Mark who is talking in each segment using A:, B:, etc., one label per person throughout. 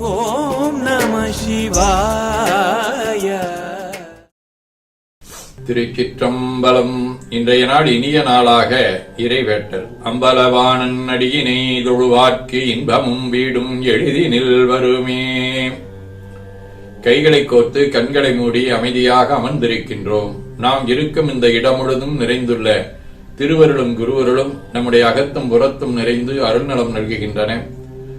A: ஓம் நம சிவாய.
B: திருச்சிற்றம்பலம் இன்றைய நாள் இனிய நாளாக இறைவேட்டல். அம்பலவாணன் அடியினை தொழுவார்க்கு இன்பமும் வீடும் எளிதினில் வருமே கைகளை கோர்த்து கண்களை மூடி அமைதியாக அமர்ந்திருக்கின்றோம். நாம் இருக்கும் இந்த இடம் முழுதும் நிறைந்துள்ள திருவருளும் குருவருளும் நம்முடைய அகத்தும் புறத்தும் நிறைந்து அருள்நலம் நல்குகின்றன.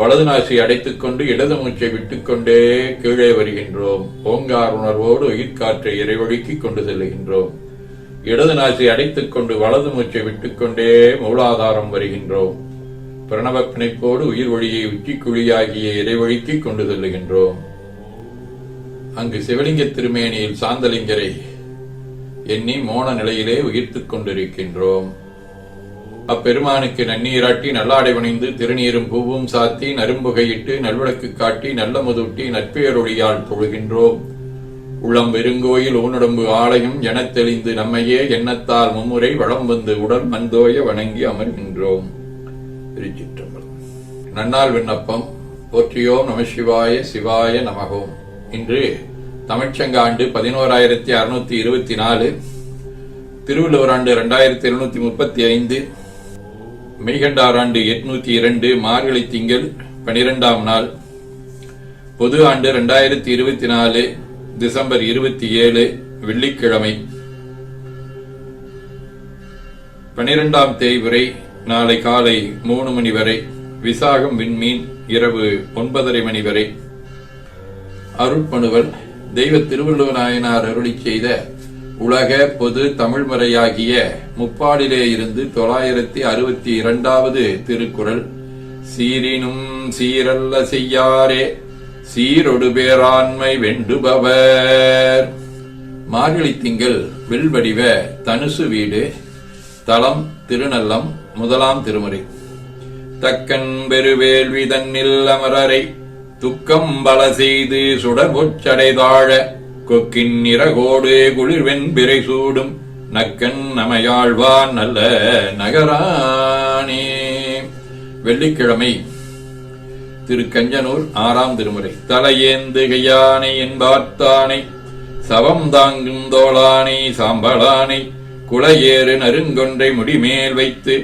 B: வலது நாசி அடைத்துக் கொண்டு இடது மூச்சை விட்டுக்கொண்டே கீழே வருகின்றோம். ஓங்கார் உணர்வோடு உயிர்காற்றை இறைவழுக்கி கொண்டு செல்லுகின்றோம். இடது நாசி அடைத்துக் கொண்டு வலது மூச்சை விட்டுக்கொண்டே மூலாதாரம் வருகின்றோம். பிரணவ பிணைப்போடு உயிர் ஒளியை உச்சிக்குழியாகிய இறைவழுக்கி கொண்டு செல்லுகின்றோம். அங்கு சிவலிங்க திருமேனியில் சாந்தலிங்கரை எண்ணி மோன நிலையிலே உயிர்த்துக் கொண்டிருக்கின்றோம் அப்பெருமானுக்கு நன்னீராட்டி நல்லாடை வணிந்து திருநீரும் பூவும் சாத்தி நரும்புகையிட்டு நல்விளக்கு காட்டி நல்ல முதுட்டி நட்பேரொழியால் தொழுகின்றோம். உளம் வெறுங்கோயில் ஊனுடம்பு ஆலயம் எனத் தெளிந்து நம்மையே எண்ணத்தால் மும்முறை வளம் வந்து உடல் மந்தோய வணங்கி அமர்கின்றோம். திருச்சிற்றம்பலம். நன்னாள் விண்ணப்பம். போற்றியோம் நம சிவாய சிவாய நமகோம் இன்று தமிழ்ச்சங்காண்டு பதினோராயிரத்தி அறுநூத்தி இருபத்தி நாலு திருவள்ளுவர் ஆண்டு இரண்டாயிரத்தி எழுநூத்தி முப்பத்தி ஐந்து மெய்கண்டார் ஆண்டு எட்நூத்தி இரண்டு மார்கழி திங்கள் பனிரெண்டாம் நாள். பொது ஆண்டு ரெண்டாயிரத்தி இருபத்தி நாலு டிசம்பர் இருபத்தி ஏழு வெள்ளிக்கிழமை. பனிரெண்டாம் தேய்வுரை நாளை காலை மூணு மணி வரை விசாகம் விண்மீன் இரவு ஒன்பதரை மணி வரை. அருட்பணுவல் தெய்வ திருவள்ளுவ நாயனார் அருளி செய்த உலக பொது தமிழ் முறையாகிய முப்பாடிலே இருந்து தொள்ளாயிரத்தி அறுபத்தி இரண்டாவது திருக்குறள் சீரினும் சீரல்ல செய்யாரே சீரொடு பேராண்மை வெண்டுபவர். மார்கழி திங்கள் வில்வடிவ தனுசு வீடு தலம் திருநல்லம் முதலாம் திருமுறை. தக்கன் பெருவேள்வி தன்னில் அமரரை துக்கம் பல செய்து சுடர்பொச்சடைதாழ கொக்கின் நிறகோடு குளிர்வெண் பிறை சூடும் நக்கன் நமையாழ்வான் நல்ல நகரானே வெள்ளிக்கிழமை திரு கஞ்சனூர் ஆறாம் திருமுறை. தலையேந்துகையானை என்பார்த்தானை சவம் தாங்கும் தோளானை சாம்பலானை குளையேறு நருங்கொன்றை முடிமேல் வைத்து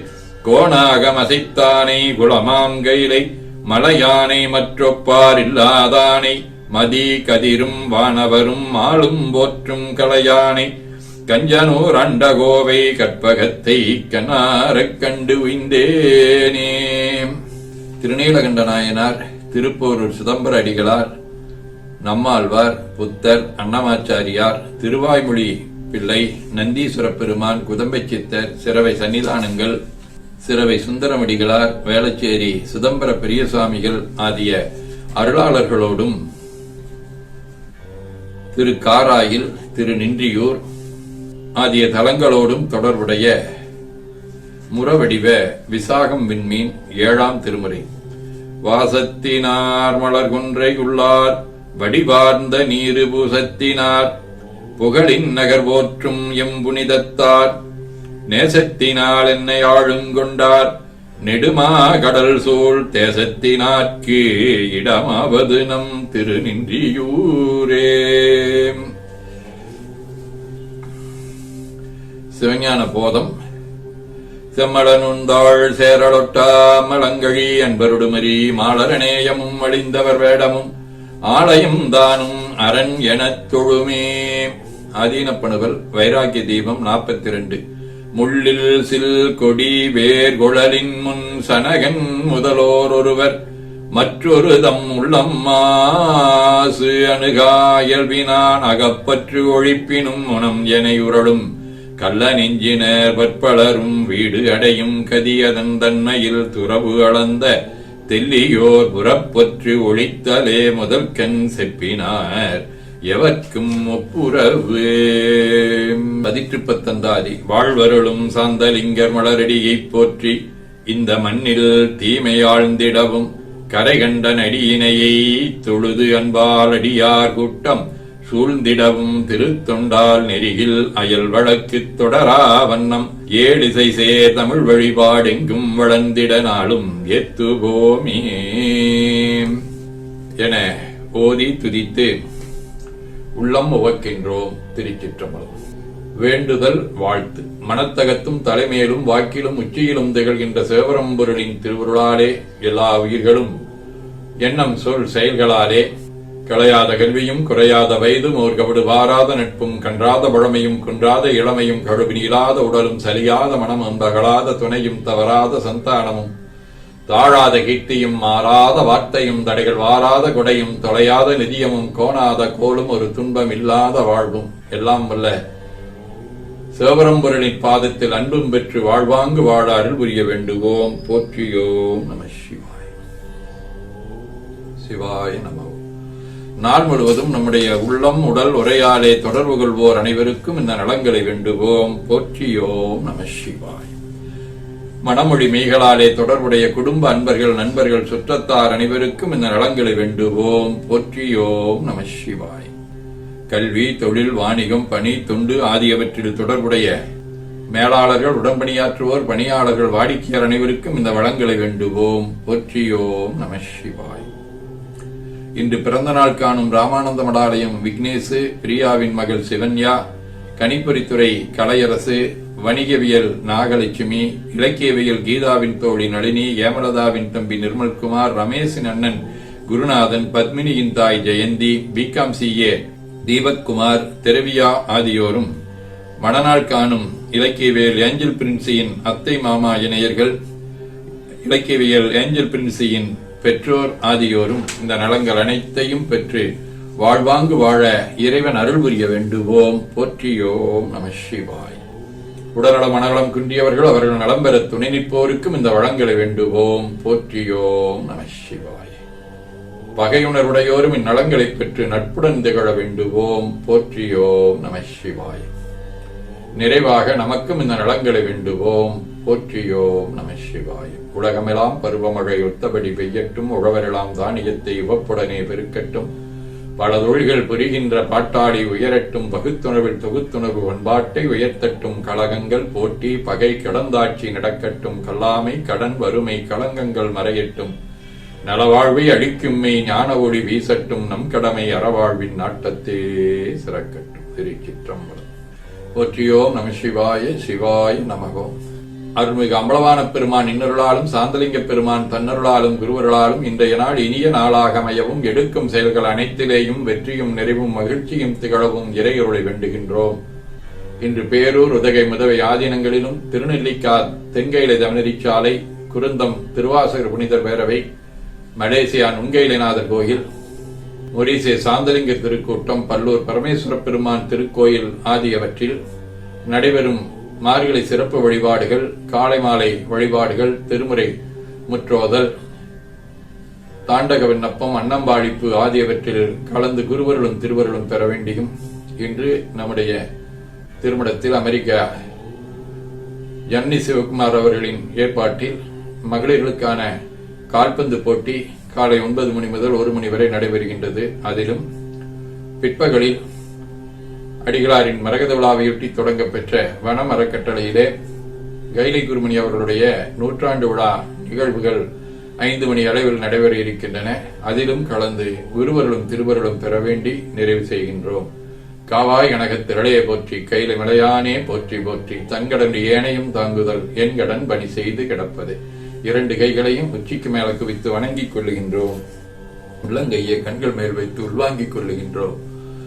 B: கோணாக அசைத்தானை குளமாம் கைலை மலையானை மற்றொப்பார் இல்லாதானை மதி கதிரும் வானவரும் ஆளும் போற்றும் கலையானை. கஞ்சனூர் அண்டகோவை கற்பகத்தை கண்ணாரக் கண்டு உய்ந்தேனே. திருநீலகண்ட நாயனார் திருப்போரூர் சிதம்பர அடிகளார் நம்மாழ்வார் புத்தர் அன்னமாச்சாரியார் திருவாய்மொழி பிள்ளை நந்தீஸ்வர பெருமான் குதம்பை சித்தர் சிறவை சன்னிதானங்கள் சிறவை சுந்தரமடிகளார் வேளச்சேரி சிதம்பர பெரியசாமிகள் ஆகிய அருளாளர்களோடும் திரு காராயில் திரு நின்றியூர் ஆகிய தலங்களோடும் தொடர்புடைய முறவடிவ விசாகம் விண்மீன் ஏழாம் திருமுறை. வாசத்தினார் மலர்கொன்றை உள்ளார் வடிவார்ந்த நீரு பூசத்தினார் புகழின் நகர் போற்றும் எம்புனிதத்தார் நேசத்தினால் என்னை ஆளுங்கொண்டார் நெடுமா கடல் சூழ் தேசத்தினார்க்கு இடமாவது நம் திருநின்றியூரே. சிவஞான போதம். செம்மடனுந்தாள் சேரலொட்டா மலங்கழி அன்பருடுமரி மாலரநேயமும் அழிந்தவர் வேடமும் ஆலயம் தானும் அரண் எனத் தொழுமே. ஆதீனப்பணுவல் வைராக்கிய தீபம் நாற்பத்தி ரெண்டு. முள்ளில் சில் கொடி வேர்குழலின் முன் சனகன் முதலோர் ஒருவர். மற்றொரு தம் உள்ளம் மாசு அணுகா இயல்பினான் அகப்பற்று ஒழிப்பினும் உணம் என உரளும் கள்ள நெஞ்சினர் பற்பலரும் வீடு அடையும் கதியதன் தன்மையில் துறவு அளந்த தெல்லியோர் புறப்பற்று ஒழித்தலே முதல்கண் செப்பினார். எவர்க்கும் ஒப்புரவு. பதிற்றுப்பத்தந்தாதி வாழ்வருளும் சாந்தலிங்கர் மலரடியைப் போற்றி இந்த மண்ணில் தீமையாழ்ந்திடவும் கரைகண்ட நடியினையை தொழுது அன்பால் அடியார் கூட்டம் சூழ்ந்திடவும் திருத்தொண்டால் நெறியில் அயல் வழக்கு தொடரா வண்ணம் ஏழிசை சேர் தமிழ் வழிபாடெங்கும் வளர்ந்திட நாளும் எத்துவோமே என ஓதி துதித்து உள்ளம் உவக்கின்றோம் திருச்சிற்றம்பலம் வேண்டுதல் வாழ்த்து. மனத்தகத்தும் தலைமையிலும் வாக்கிலும் உச்சியிலும் திகழ்கின்ற சிவபரம்பொருளின் திருவுருளாலே எல்லா உயிர்களும் எண்ணம் சொல் செயல்களாலே களையாத கல்வியும் குறையாத வயதும் ஓர்கவடு வாராத நட்பும் கன்றாத பழமையும் குன்றாத இளமையும் கழுவினிலாத உடலும் சலியாத மனமும் பகலாத துணையும் தவறாத சந்தானமும் தாழாத கீர்த்தியும் மாறாத வார்த்தையும் தடைகள் வாராத கொடையும் தொலையாத நிதியமும் கோணாத கோலும் ஒரு துன்பம் இல்லாத வாழ்வும் எல்லாம் வல்ல. சிவபரம்பொருளின் பாதத்தில் அன்பும் பெற்று வாழ்வாங்கு வாழ புரிய வேண்டுவோம். போற்றியோம் நம சிவாய். சிவாய நம. நாள் முழுவதும் நம்முடைய உள்ளம் உடல் உரையாலே தொடர்பு கொள்வோர் அனைவருக்கும் இந்த நலங்களை வேண்டுவோம். போற்றியோம் நம சிவாய். மனமொழி மெய்களாலே தொடர்புடைய குடும்ப அன்பர்கள் நண்பர்கள் சுற்றத்தார் அனைவருக்கும் இந்த நலங்களை வேண்டுவோம். போற்றியோம் நம சிவாய். கல்வி தொழில் வாணிகம் பணி தொண்டு ஆகியவற்றில் தொடர்புடைய மேலாளர்கள் உடன்பணியாற்றுவோர் பணியாளர்கள் வாடிக்கையார் அனைவருக்கும் இந்த வளங்களை வேண்டுவோம். போற்றியோம் நம சிவாய். இன்று பிறந்த நாள் காணும் ராமானந்த மடாலயம் விக்னேசு பிரியாவின் மகள் சிவன்யா கணிப்பொறித்துறை கலையரசு வணிகவியல் நாகலட்சுமி இலக்கியவியல் கீதாவின் தோழி நளினி ஏமலதாவின் தம்பி நிர்மல்குமார் ரமேஷின் அண்ணன் குருநாதன் பத்மினியின் தாய் Jayanthi B Com CA Deepakkumar தெரவியா ஆகியோரும் மணநாள் காணும் இலக்கியவியல் ஏஞ்சல் பிரின்சியின் அத்தை மாமா இணையர்கள் இலக்கியவியல் ஏஞ்சல் பிரின்சியின் பெற்றோர் ஆகியோரும் இந்த நலங்கள் அனைத்தையும் பெற்று வாழ்வாங்கு வாழ இறைவன் அருள் புரிய வேண்டுவோம். போற்றியோம் நம சிவாய். உடல்நலம் மனநலம் குன்றியவர்கள் அவர்கள் நலம் பெற துணை நிற்போருக்கும் இந்த வளங்களை வேண்டுவோம். போற்றியோம் நம சிவாய். பகையுணர்வுடையோரும் இந்நலங்களை பெற்று நட்புடன் திகழ வேண்டுவோம். போற்றியோம் நம சிவாய். நிறைவாக நமக்கும் இந்த நலங்களை வேண்டுவோம். போற்றியோம் நம சிவாய். உலகமெல்லாம் பருவமழை ஒத்தபடி பெய்யட்டும். உழவரெல்லாம் தானியத்தை உவப்புடனே பெருக்கட்டும். பல தொழில்கள் புரிகின்ற பாட்டாளி உயரட்டும் பகுத்துணர்வில் தொகுத்துணர்வு பண்பாட்டை உயர்த்தட்டும் கழகங்கள் போட்டி பகை கடந்தாட்சி நடக்கட்டும் கல்லாமை கடன் வறுமை களங்கங்கள் மறையட்டும். நலவாழ்வை அழிக்கும்மை ஞான ஒளி வீசட்டும் நம் கடமை அறவாழ்வின் நாட்டத்தே சிறக்கட்டும். திருச்சிற்றம்பலம் போற்றியோம் நம சிவாய சிவாய நமகோம். அருள்மிகு அம்பலவான பெருமான் இன்னருளாலும் சாந்தலிங்க பெருமான் தன்னருளாலும் குருவருளாலும் இன்றைய நாள் இனிய நாளாக அமையவும் எடுக்கும் செயல்கள் அனைத்திலேயும் வெற்றியும் நிறைவும் மகிழ்ச்சியும் திகழவும் இறையருளை வேண்டுகின்றோம். இன்று பேரூர் உதகை முதவை ஆதீனங்களிலும் திருநெல்லிக்கா தென்கையிலை தவனரிச்சாலை குருந்தம் திருவாசகர் புனிதர் பேரவை மலேசியா நுங்கையிலநாதர் கோயில் மொரிசே சாந்தலிங்க திருக்கூட்டம் பல்லூர் பரமேஸ்வர பெருமான் திருக்கோயில் ஆகியவற்றில் நடைபெறும் மார்கழி சிறப்பு வழிபாடுகள் காலை மாலை வழிபாடுகள் திருமுறை முற்றோதல் தாண்டக விண்ணப்பம் அன்னம்பாழிப்பு ஆகியவற்றில் கலந்து குருவருளும் திருவருளும் பெற வேண்டியும் இன்று நம்முடைய திருமணத்தில் அமெரிக்கா ஜன்னி சிவகுமார் அவர்களின் ஏற்பாட்டில் மகளிர்களுக்கான கால்பந்து போட்டி காலை ஒன்பது மணி முதல் ஒரு மணி வரை நடைபெறுகின்றது. அதிலும் பிற்பகலில் அடிகளாரின் மரகத விழாவையொட்டி தொடங்க பெற்ற வனம் அறக்கட்டளையிலே கைலை குருமணி அவர்களுடைய நூற்றாண்டு விழா நிகழ்வுகள் ஐந்து மணி அளவில் நடைபெற இருக்கின்றன. அதிலும் கலந்து குருவருளும் திருவருளும் பெற வேண்டி நிறைவு செய்கின்றோம். காவாய் கனகத் திரளையை போற்றி கையில மலையானே போற்றி போற்றி தன்கடன் ஏனையும் தாங்குதல் என் கடன் பணி செய்து கிடப்பது. இரண்டு கைகளையும் உச்சிக்கு மேல குவித்து வணங்கிக் கொள்ளுகின்றோம். உள்ளங்கையை கண்கள் மேல் வைத்து உள்வாங்கிக் கொள்ளுகின்றோம்.